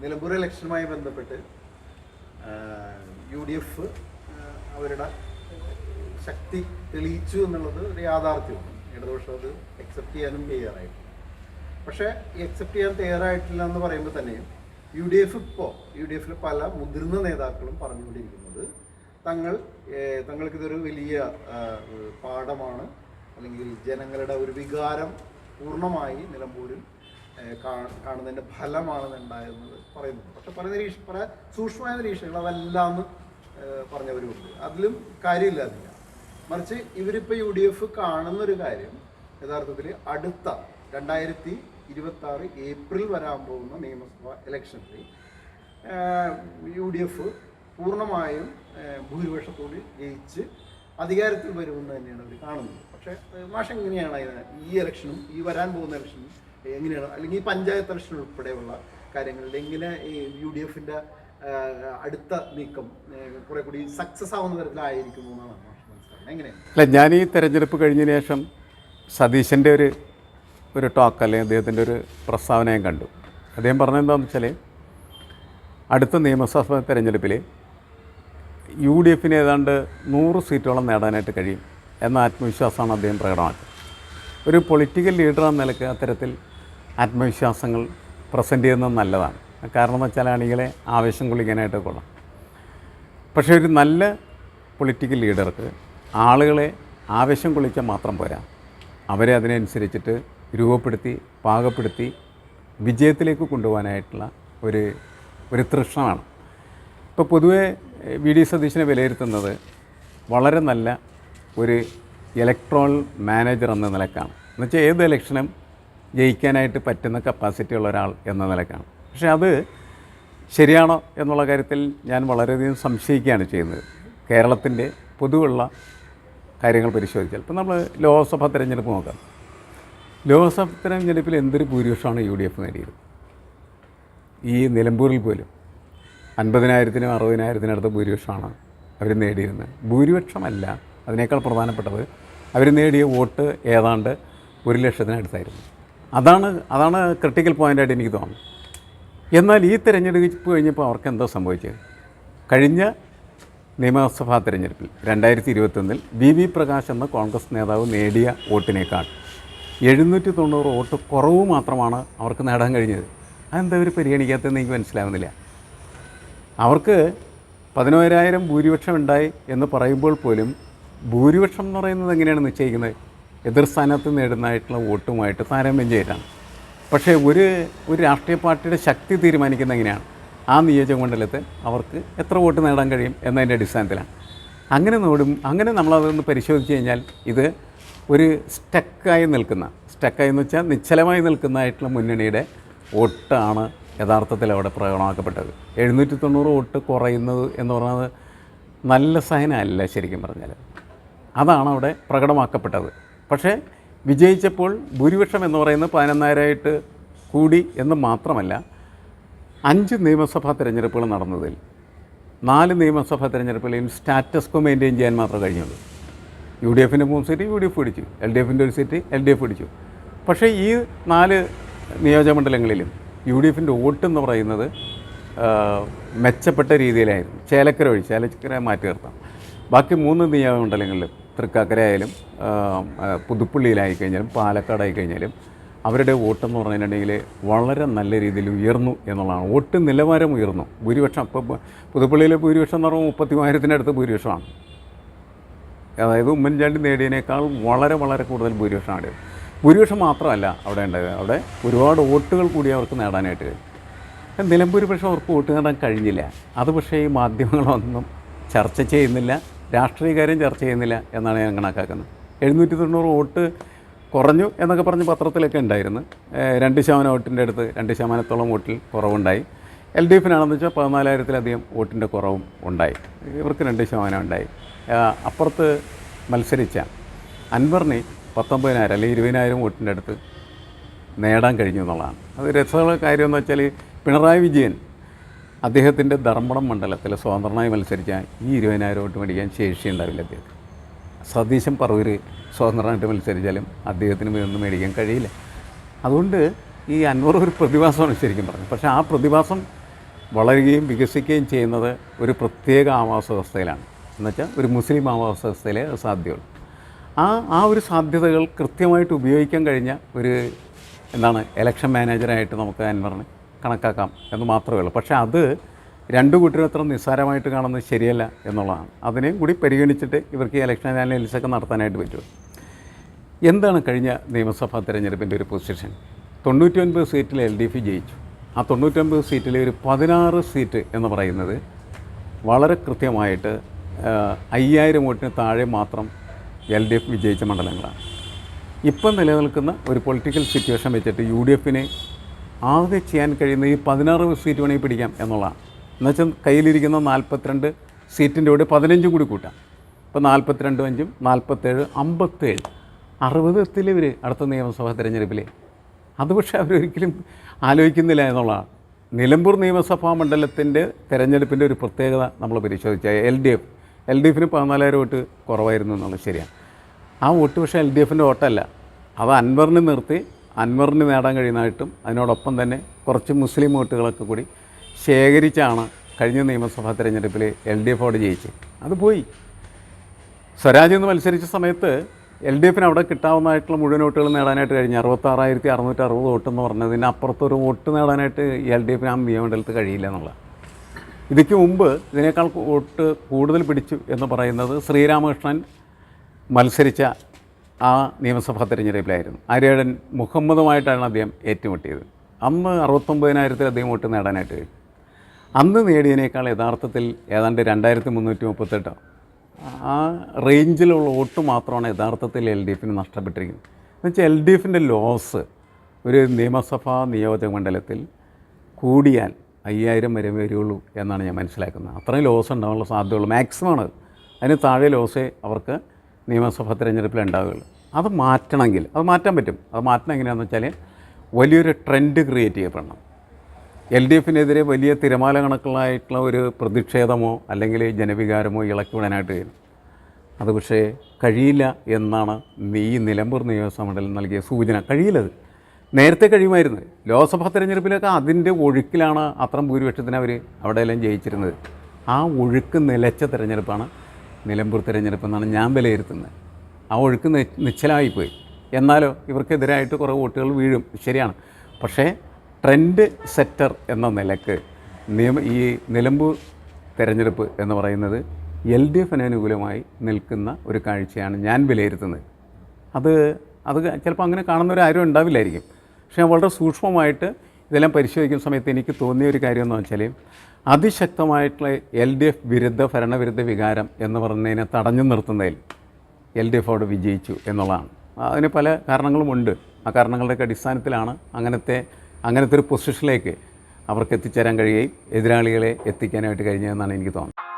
നിലമ്പൂർ ഇലക്ഷനുമായി ബന്ധപ്പെട്ട് U D F അവരുടെ ശക്തി തെളിയിച്ചു എന്നുള്ളത് ഒരു യാഥാർത്ഥ്യമാണ്. ഇടതുപക്ഷം അത് അക്സെപ്റ്റ് ചെയ്യാനും തയ്യാറായിട്ടുണ്ട് പക്ഷേ ഈ അക്സെപ്റ്റ് ചെയ്യാൻ തയ്യാറായിട്ടില്ല എന്ന് പറയുമ്പോൾ തന്നെയും യു ഡി എഫ് ഇപ്പോൾ യു ഡി എഫിലെ പല മുതിർന്ന നേതാക്കളും പറഞ്ഞുകൊണ്ടിരിക്കുന്നത് തങ്ങൾ തങ്ങൾക്കിതൊരു വലിയ പാഠമാണ്. അല്ലെങ്കിൽ ജനങ്ങളുടെ ഒരു വികാരം പൂർണമായി നിലമ്പൂരിൽ കാണുന്നതിന്റെ ഫലമാണ് ഉണ്ടായെന്നത് പറയുന്നുണ്ട്. പക്ഷെ പല നിരീക്ഷ പല സൂക്ഷ്മമായ നിരീക്ഷണങ്ങൾ അതല്ല എന്ന് പറഞ്ഞവരുമുണ്ട്. അതിലും കാര്യമില്ലാതില്ല മറിച്ച് ഇവരിപ്പോൾ യു ഡി എഫ് കാണുന്നൊരു കാര്യം യഥാർത്ഥത്തിൽ അടുത്ത രണ്ടായിരത്തി ഇരുപത്തി ആറ് ഏപ്രിൽ വരാൻ പോകുന്ന നിയമസഭാ ഇലക്ഷനിൽ യു ഡി എഫ് പൂർണമായും ഭൂരിപക്ഷത്തോട് ജയിച്ച് അധികാരത്തിൽ വരുമെന്ന് തന്നെയാണ് അവർ കാണുന്നത്. പക്ഷേ മാഷ് എങ്ങനെയാണ് അതിന് ഈ ഇലക്ഷനും ഈ വരാൻ പോകുന്ന ഇലക്ഷനും എങ്ങനെയാണ്? അല്ലെങ്കിൽ ഈ പഞ്ചായത്ത് ഇലക്ഷൻ ഉൾപ്പെടെയുള്ള കാര്യങ്ങളിൽ എങ്ങനെ ഈ യു ഡി എഫിന്റെ അടുത്ത നീക്കം കുറെ കൂടി സക്സസ് ആവുന്ന തരത്തിലായിരിക്കും എന്നാണ് അല്ല ഞാൻ ഈ തെരഞ്ഞെടുപ്പ് കഴിഞ്ഞതിന് ശേഷം സതീശന്റെ ഒരു ഒരു ടോക്ക് അല്ലെങ്കിൽ അദ്ദേഹത്തിന്റെ ഒരു പ്രസ്താവന ഞാൻ കണ്ടു. അദ്ദേഹം പറഞ്ഞെന്താണെന്ന് വെച്ചാൽ അടുത്ത നിയമസഭാ തെരഞ്ഞെടുപ്പിൽ യു ഡി എഫിന് ഏതാണ്ട് നൂറ് സീറ്റോളം നേടാനായിട്ട് കഴിയും എന്ന ആത്മവിശ്വാസമാണ് അദ്ദേഹം പ്രകടമാക്കുന്നത്. ഒരു പൊളിറ്റിക്കൽ ലീഡർ എന്ന നിലയ്ക്ക് അത്തരത്തിൽ ആത്മവിശ്വാസങ്ങൾ പ്രസന്റ് ചെയ്യുന്നത് നല്ലതാണ്. കാരണം എന്ന് വെച്ചാൽ അണികളെ ആവേശം കൊള്ളിക്കാനായിട്ട് കൊള്ളാം. പക്ഷേ ഒരു നല്ല പൊളിറ്റിക്കൽ ലീഡർക്ക് ആളുകളെ ആവേശം കൊള്ളിച്ചാൽ മാത്രം പോരാ. അവരെ അതിനനുസരിച്ചിട്ട് രൂപപ്പെടുത്തി പാകപ്പെടുത്തി വിജയത്തിലേക്ക് കൊണ്ടുപോകാനായിട്ടുള്ള ഒരു ഒരു തൃഷ്ണ വേണം. ഇപ്പോൾ പൊതുവേ വി ഡി സതീശിനെ വിലയിരുത്തുന്നത് വളരെ നല്ല ഒരു ഇലക്ട്രോൺ മാനേജർ എന്ന നിലക്കാണ്. എന്നുവെച്ചാൽ ഏത് ഇലക്ഷനും ജയിക്കാനായിട്ട് പറ്റുന്ന കപ്പാസിറ്റി ഉള്ള ഒരാൾ എന്ന നിലക്കാണ്. പക്ഷേ അത് ശരിയാണോ എന്നുള്ള കാര്യത്തിൽ ഞാൻ വളരെയധികം സംശയിക്കുകയാണ് ചെയ്യുന്നത്. കേരളത്തിന്റെ പൊതുവുള്ള കാര്യങ്ങൾ പരിശോധിച്ചാൽ. ഇപ്പം നമ്മൾ ലോക്സഭാ തിരഞ്ഞെടുപ്പ് നോക്കാം. ലോക്സഭാ തിരഞ്ഞെടുപ്പിൽ എന്തൊരു ഭൂരിപക്ഷമാണ് യു ഡി എഫ് നേടിയത്? ഈ നിലമ്പൂരിൽ പോലും. അൻപതിനായിരത്തിനും അറുപതിനായിരത്തിനടുത്ത് ഭൂരിപക്ഷമാണ് അവർ നേടിയിരുന്നത്. ഭൂരിപക്ഷമല്ല അതിനേക്കാൾ പ്രധാനപ്പെട്ടത് അവർ നേടിയ വോട്ട് ഏതാണ്ട് ഒരു ലക്ഷത്തിനടുത്തായിരുന്നു അതാണ് അതാണ് ക്രിട്ടിക്കൽ പോയിന്റായിട്ട് എനിക്ക് തോന്നുന്നത്. എന്നാൽ ഈ തിരഞ്ഞെടുപ്പ് കഴിഞ്ഞപ്പോൾ അവർക്ക് എന്താ സംഭവിച്ചത് കഴിഞ്ഞ നിയമസഭാ തിരഞ്ഞെടുപ്പിൽ രണ്ടായിരത്തി ഇരുപത്തൊന്നിൽ വി വി പ്രകാശ് എന്ന കോൺഗ്രസ് നേതാവ് നേടിയ വോട്ടിനേക്കാൾ എഴുന്നൂറ്റി തൊണ്ണൂറ് വോട്ട് കുറവ് മാത്രമാണ് അവർക്ക് നേടാൻ കഴിഞ്ഞത്. അതെന്താ അവർ പരിഗണിക്കാത്തതെന്ന് എനിക്ക് മനസ്സിലാവുന്നില്ല. അവർക്ക് പതിനോരായിരം ഭൂരിപക്ഷം ഉണ്ടായി എന്ന് പറയുമ്പോൾ പോലും ഭൂരിപക്ഷം എന്ന് പറയുന്നത് എങ്ങനെയാണ് നിശ്ചയിക്കുന്നത്? എതിർ സ്ഥാനത്ത് നേടുന്നതായിട്ടുള്ള വോട്ടുമായിട്ട് താരതമ്യം ചെയ്താണ് പക്ഷേ ഒരു ഒരു രാഷ്ട്രീയ പാർട്ടിയുടെ ശക്തി തീരുമാനിക്കുന്നത് എങ്ങനെയാണ്? ആ നിയോജക മണ്ഡലത്തിൽ അവർക്ക് എത്ര വോട്ട് നേടാൻ കഴിയും എന്നതിന്റെ അടിസ്ഥാനത്തിലാണ്. അങ്ങനെ നോടും അങ്ങനെ നമ്മളതൊന്ന് പരിശോധിച്ച് കഴിഞ്ഞാൽ ഇത് ഒരു സ്റ്റക്കായി നിൽക്കുന്ന സ്റ്റക്കായി എന്ന് വെച്ചാൽ നിശ്ചലമായി നിൽക്കുന്നതായിട്ടുള്ള മുന്നണിയുടെ വോട്ടാണ് യഥാർത്ഥത്തിൽ അവിടെ പ്രകടമാക്കപ്പെട്ടത്. എഴുന്നൂറ്റി തൊണ്ണൂറ് വോട്ട് കുറയുന്നത് എന്ന് പറഞ്ഞാൽ നല്ല സഹനമല്ല ശരിക്കും പറഞ്ഞാൽ. അതാണ് അവിടെ പ്രകടമാക്കപ്പെട്ടത്. പക്ഷേ വിജയിച്ചപ്പോൾ ഭൂരിപക്ഷം എന്ന് പറയുന്നത് പതിനൊന്നായിരമായിട്ട് കൂടി എന്ന് മാത്രമല്ല അഞ്ച് നിയമസഭാ തിരഞ്ഞെടുപ്പുകൾ നടന്നതിൽ നാല് നിയമസഭാ തിരഞ്ഞെടുപ്പുകളിലും സ്റ്റാറ്റസ് കോ മെയിന്റെയിൻ ചെയ്യാൻ മാത്രമേ കഴിഞ്ഞുള്ളൂ. യു ഡി എഫിന്റെ മൂന്ന് സീറ്റ് യു ഡി എഫ് പിടിച്ചു എൽ ഡി എഫിന്റെ ഒരു സീറ്റ് എൽ ഡി എഫ് പിടിച്ചു. പക്ഷേ ഈ നാല് നിയോജകമണ്ഡലങ്ങളിലും യു ഡി എഫിന്റെ വോട്ട് എന്ന് പറയുന്നത് മെച്ചപ്പെട്ട രീതിയിലായിരുന്നു. ചേലക്കര ഒഴിച്ച് ചേലക്കര മാറ്റി നിർത്താം. ബാക്കി മൂന്ന് നിയമമണ്ഡലങ്ങളിലും തൃക്കാക്കര ആയാലും പുതുപ്പള്ളിയിലായിക്കഴിഞ്ഞാലും കഴിഞ്ഞാലും പാലക്കാടായി കഴിഞ്ഞാലും അവരുടെ വോട്ടെന്ന് പറഞ്ഞിട്ടുണ്ടെങ്കിൽ വളരെ നല്ല രീതിയിൽ ഉയർന്നു എന്നുള്ളതാണ്. വോട്ട് നിലവാരം ഉയർന്നു. ഭൂരിപക്ഷം ഇപ്പോൾ പുതുപ്പള്ളിയിലെ ഭൂരിപക്ഷം എന്ന് പറയുമ്പോൾ മുപ്പത്തി മൂവായിരത്തിനടുത്ത് ഭൂരിപക്ഷമാണ്. അതായത് ഉമ്മൻചാണ്ടി നേടിയതിനേക്കാൾ വളരെ വളരെ കൂടുതൽ ഭൂരിപക്ഷമാണ്. ഭൂരിപക്ഷം മാത്രമല്ല അവിടെ ഉണ്ടായത്. അവിടെ ഒരുപാട് വോട്ടുകൾ കൂടി അവർക്ക് നേടാനായിട്ട്. കഴിയും നിലമ്പൂർ പക്ഷേ അവർക്ക് വോട്ട് നേടാൻ കഴിഞ്ഞില്ല. അത് പക്ഷേ ഈ മാധ്യമങ്ങളൊന്നും ചർച്ച ചെയ്യുന്നില്ല. രാഷ്ട്രീയകാര്യം ചർച്ച ചെയ്യുന്നില്ല എന്നാണ് ഞാൻ കണക്കാക്കുന്നത്. എഴുന്നൂറ്റി തൊണ്ണൂറ് വോട്ട് കുറഞ്ഞു എന്നൊക്കെ പറഞ്ഞ് പത്രത്തിലൊക്കെ ഉണ്ടായിരുന്നു. രണ്ട് ശതമാനം വോട്ടിന്റെ അടുത്ത് രണ്ട് ശതമാനത്തോളം വോട്ടിൽ കുറവുണ്ടായി. എൽ ഡി എഫിനാണെന്ന് വെച്ചാൽ പതിനാലായിരത്തിലധികം വോട്ടിന്റെ കുറവും ഉണ്ടായി. ഇവർക്ക് രണ്ട് ശതമാനം ഉണ്ടായി. അപ്പുറത്ത് മത്സരിച്ച അൻവറിന് പത്തൊമ്പതിനായിരം അല്ലെങ്കിൽ ഇരുപതിനായിരം വോട്ടിന്റെ അടുത്ത് നേടാൻ കഴിഞ്ഞു എന്നുള്ളതാണ്. അത് രസമുള്ള കാര്യം എന്ന് വെച്ചാൽ പിണറായി വിജയൻ അദ്ദേഹത്തിന്റെ ധർമ്മടം മണ്ഡലത്തിൽ സ്വതന്ത്രനായി മത്സരിച്ചാൽ ഈ ഇരുപതിനായിരം വോട്ട് മേടിക്കാൻ ശേഷി ഉണ്ടാവില്ല അദ്ദേഹത്തിന്. സതീശൻ പറവൂര് സ്വതന്ത്രമായിട്ട് മത്സരിച്ചാലും അദ്ദേഹത്തിന് ഇതൊന്നും മേടിക്കാൻ കഴിയില്ല. അതുകൊണ്ട് ഈ അൻവർ ഒരു പ്രതിഭാസമാണ് ശരിക്കും പറഞ്ഞത്. പക്ഷേ ആ പ്രതിഭാസം വളരുകയും വികസിക്കുകയും ചെയ്യുന്നത് ഒരു പ്രത്യേക ആവാസ വ്യവസ്ഥയിലാണ്. എന്നുവെച്ചാൽ ഒരു മുസ്ലിം ആവാസ വ്യവസ്ഥയിലേ സാധ്യമുള്ളൂ ആ ആ ഒരു സാധ്യതകൾ കൃത്യമായിട്ട് ഉപയോഗിക്കാൻ കഴിഞ്ഞ ഒരു എന്താണ് ഇലക്ഷൻ മാനേജറായിട്ട് നമുക്ക് അൻവറിനെ കണക്കാക്കാം എന്ന് മാത്രമേ ഉള്ളൂ. പക്ഷേ അത് രണ്ടു കൂട്ടരും അത്ര നിസ്സാരമായിട്ട് കാണുന്നത് ശരിയല്ല എന്നുള്ളതാണ്. അതിനെയും കൂടി പരിഗണിച്ചിട്ട് ഇവർക്ക് ഈ ഇലക്ഷൻ അനാലിസിസൊക്കെ നടത്താനായിട്ട് പറ്റുമോ? എന്താണ് കഴിഞ്ഞ നിയമസഭാ തെരഞ്ഞെടുപ്പിന്റെ ഒരു പൊസിഷൻ തൊണ്ണൂറ്റി ഒൻപത് സീറ്റിൽ എൽ ഡി എഫ് ജയിച്ചു. ആ തൊണ്ണൂറ്റൊൻപത് സീറ്റിലെ ഒരു പതിനാറ് സീറ്റ് എന്ന് പറയുന്നത് വളരെ കൃത്യമായിട്ട് അയ്യായിരം വോട്ടിന് താഴെ മാത്രം എൽ ഡി എഫ് വിജയിച്ച മണ്ഡലങ്ങളാണ്. ഇപ്പം നിലനിൽക്കുന്ന ഒരു പൊളിറ്റിക്കൽ സിറ്റുവേഷൻ വെച്ചിട്ട് യു ഡി എഫിനെ ആകെ ചെയ്യാൻ കഴിയുന്ന ഈ പതിനാറ് സീറ്റ് വേണമെങ്കിൽ പിടിക്കാം എന്നുള്ളതാണ്. എന്നുവെച്ചാൽ കയ്യിലിരിക്കുന്ന നാൽപ്പത്തിരണ്ട് സീറ്റിന്റെ കൂടെ പതിനഞ്ചും കൂടി കൂട്ടാം. ഇപ്പോൾ നാൽപ്പത്തിരണ്ടും അഞ്ചും നാൽപ്പത്തേഴ് അമ്പത്തേഴ് അറുപതത്തിൽ ഇവർ അടുത്ത നിയമസഭാ തിരഞ്ഞെടുപ്പിൽ അത് പക്ഷേ അവരൊരിക്കലും ആലോചിക്കുന്നില്ല എന്നുള്ളതാണ്. നിലമ്പൂർ നിയമസഭാ മണ്ഡലത്തിന്റെ തെരഞ്ഞെടുപ്പിന്റെ ഒരു പ്രത്യേകത നമ്മൾ പരിശോധിച്ചാൽ L D F L D എഫിന് പതിനാലായിരം വോട്ട് കുറവായിരുന്നു എന്നുള്ളത് ശരിയാണ്. ആ വോട്ട് പക്ഷേ എൽ ഡി എഫിന്റെ വോട്ടല്ല. അത് അൻവറിന് നിർത്തി അൻവറിന് നേടാൻ കഴിയുന്നതായിട്ടും അതിനോടൊപ്പം തന്നെ കുറച്ച് മുസ്ലിം വോട്ടുകളൊക്കെ കൂടി ശേഖരിച്ചാണ് കഴിഞ്ഞ നിയമസഭാ തെരഞ്ഞെടുപ്പിൽ എൽ ഡി എഫ് അവിടെ ജയിച്ചത്. അത് പോയി. സ്വരാജ് എന്ന് മത്സരിച്ച സമയത്ത് എൽ ഡി എഫിന് അവിടെ കിട്ടാവുന്നതായിട്ടുള്ള മുഴുവൻ വോട്ടുകൾ നേടാനായിട്ട് കഴിഞ്ഞു. അറുപത്താറായിരത്തി അറുന്നൂറ്റി അറുപത് വോട്ട് എന്ന് പറഞ്ഞതിന് അപ്പുറത്തൊരു വോട്ട് നേടാനായിട്ട് എൽ ഡി എഫിന് ആ നിയമമണ്ഡലത്ത് കഴിയില്ല എന്നുള്ളതാണ്. ഇതിക്ക് മുമ്പ് ഇതിനേക്കാൾ വോട്ട് കൂടുതൽ പിടിച്ചു എന്ന് പറയുന്നത് ശ്രീരാമകൃഷ്ണൻ മത്സരിച്ച ആ നിയമസഭാ തെരഞ്ഞെടുപ്പിലായിരുന്നു. ആര്യേടൻ മുഹമ്മദുമായിട്ടാണ് അദ്ദേഹം ഏറ്റുമുട്ടിയത്. അന്ന് അറുപത്തൊമ്പതിനായിരത്തിലധികം വോട്ട് നേടാനായിട്ട് കഴിഞ്ഞു. അന്ന് നേടിയതിനേക്കാൾ യഥാർത്ഥത്തിൽ ഏതാണ്ട് രണ്ടായിരത്തി മുന്നൂറ്റി മുപ്പത്തെട്ടോ ആ റേഞ്ചിലുള്ള വോട്ട് മാത്രമാണ് യഥാർത്ഥത്തിൽ എൽ ഡി എഫിന് നഷ്ടപ്പെട്ടിരിക്കുന്നത്. എന്നുവെച്ചാൽ എൽ ഡി എഫിന്റെ ലോസ് ഒരു നിയമസഭാ നിയോജക മണ്ഡലത്തിൽ കൂടിയാൽ അയ്യായിരം വരെ വരികയുള്ളൂ എന്നാണ് ഞാൻ മനസ്സിലാക്കുന്നത്. അത്രയും ലോസ് ഉണ്ടാകാനുള്ള സാധ്യതയുള്ളൂ. മാക്സിമം ആണ്. അതിന് താഴെ ലോസേ അവർക്ക് നിയമസഭാ തിരഞ്ഞെടുപ്പിൽ ഉണ്ടാവുകയുള്ളൂ. അത് മാറ്റണമെങ്കിൽ അത് മാറ്റാൻ പറ്റും. അത് മാറ്റണം എങ്ങനെയാണെന്ന് വെച്ചാൽ വലിയൊരു ട്രെൻഡ് ക്രിയേറ്റ് ചെയ്യപ്പെടണം. എൽ ഡി എഫിനെതിരെ വലിയ തിരമാല കണക്കുകളായിട്ടുള്ള ഒരു പ്രതിഷേധമോ അല്ലെങ്കിൽ ജനവികാരമോ ഇളക്കി വിടാനായിട്ട് കഴിയും അത് പക്ഷേ കഴിയില്ല എന്നാണ് നീ നിലമ്പൂർ നിയമസഭ മണ്ഡലം നൽകിയ സൂചന. കഴിയില്ലത്. നേരത്തെ കഴിയുമായിരുന്നു. ലോക്സഭാ തെരഞ്ഞെടുപ്പിലൊക്കെ അതിന്റെ ഒഴുക്കിലാണ് അത്രയും ഭൂരിപക്ഷത്തിന് അവർ അവിടെയെല്ലാം ജയിച്ചിരുന്നത്. ആ ഒഴുക്ക് നിലച്ച തെരഞ്ഞെടുപ്പാണ് നിലമ്പൂർ തെരഞ്ഞെടുപ്പ് എന്നാണ് ഞാൻ വിലയിരുത്തുന്നത്. ആ ഒഴുക്ക് നിശ്ചലമായിപ്പോയി. എന്നാലോ ഇവർക്കെതിരായിട്ട് കുറേ വോട്ടുകൾ വീഴും. ശരിയാണ്. പക്ഷേ ട്രെൻഡ് സെറ്റർ എന്ന നിലയ്ക്ക് നിയമ ഈ നിലമ്പൂർ തെരഞ്ഞെടുപ്പ് എന്ന് പറയുന്നത് എൽ ഡി എഫിന് അനുകൂലമായി നിൽക്കുന്ന ഒരു കാഴ്ചയാണ് ഞാൻ വിലയിരുത്തുന്നത്. അത് അത് ചിലപ്പോൾ അങ്ങനെ കാണുന്നവരാരും ഉണ്ടാവില്ലായിരിക്കും. പക്ഷേ വളരെ സൂക്ഷ്മമായിട്ട് ഇതെല്ലാം പരിശോധിക്കുന്ന സമയത്ത് എനിക്ക് തോന്നിയ ഒരു കാര്യം എന്ന് വെച്ചാൽ അതിശക്തമായിട്ടുള്ള എൽ ഡി എഫ് വിരുദ്ധ ഭരണവിരുദ്ധ വികാരം എന്ന് പറയുന്നതിനെ തടഞ്ഞു നിർത്തുന്നതിൽ എൽ ഡി എഫ് അവിടെ വിജയിച്ചു എന്നുള്ളതാണ്. അതിന് പല കാരണങ്ങളുമുണ്ട് ആ കാരണങ്ങളുടെയൊക്കെ അടിസ്ഥാനത്തിലാണ് അങ്ങനത്തെ അങ്ങനത്തെ ഒരു പൊസിഷനിലേക്ക് അവർക്ക് എത്തിച്ചേരാൻ കഴിയുകയും എതിരാളികളെ എത്തിക്കാനായിട്ട് കഴിഞ്ഞതെന്നാണ് എനിക്ക് തോന്നുന്നത്.